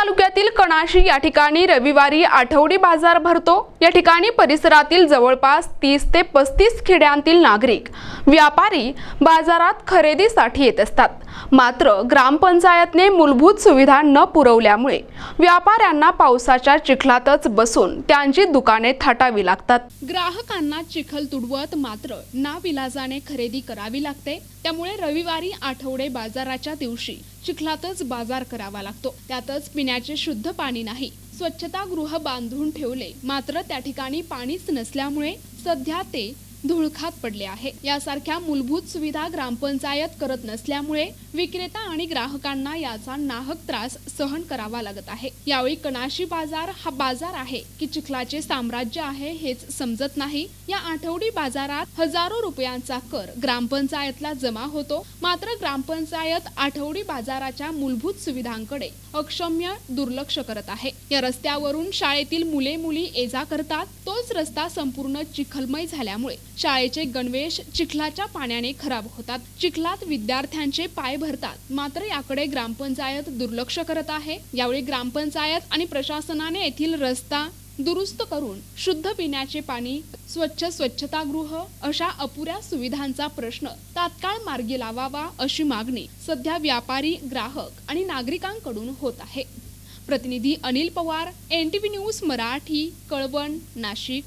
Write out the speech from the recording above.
तालुक्यातील कणाशी या ठिकाणी रविवारी आठवडी बाजार भरतो. या ठिकाणी परिसरातील जवळपास तीस ते पस्तीस खेड्यांतील नागरिक व्यापारी बाजारात खरेदीसाठी येत असतात. मात्र ग्रामपंचायतने मूलभूत सुविधा न पुरवल्यामुळे व्यापाऱ्यांना पावसाच्या चिखलातच बसून त्यांची दुकाने थाटावी लागतात. ग्राहकांना चिखल तुडवत मात्र नाविलाजाने खरेदी करावी लागते. त्यामुळे रविवारी आठवडे बाजाराच्या दिवशी चिखलातच बाजार करावा लागतो. त्यातच पिण्याचे शुद्ध पाणी नाही. स्वच्छतागृह बांधून ठेवले. मात्र त्या ठिकाणी पाणीच नसल्यामुळे सध्या ते धुळखात पडले आहे. यासारख्या मूलभूत सुविधा ग्रामपंचायत करत नसल्यामुळे विक्रेता आणि ग्राहकांना याचा नाहक त्रास सहन करावा लागत आहे. यावेळी कणाशी बाजार हा बाजार आहे की चिखलाचे साम्राज्य आहे हेच समजत नाही. या आठवडी बाजारात हजारो रुपयांचा कर ग्रामपंचायतला जमा होतो. मात्र ग्रामपंचायत आठवडी बाजाराच्या मूलभूत सुविधांकडे अक्षम्य दुर्लक्ष करत आहे. या रस्त्यावरून शाळेतील मुले मुली ये जा करतात. तोच रस्ता संपूर्ण चिखलमय झाल्यामुळे शाळेचे गणवेश चिखलाच्या पाण्याने खराब होतात. चिखलात विद्यार्थ्यांचे पाय भरतात. मात्र याकडे ग्रामपंचायत दुर्लक्ष करत आहे. यावेळी ग्रामपंचायत आणि प्रशासनाने येथील रस्ता दुरुस्त करून शुद्ध पिण्याचे पाणी स्वच्छ स्वच्छतागृह अशा अपुऱ्या सुविधांचा प्रश्न तात्काळ मार्गी लावावा अशी मागणी सध्या व्यापारी ग्राहक आणि नागरिकांकडून होत आहे. प्रतिनिधी Anil Pawar N T news Marathi Kalwan Nashik.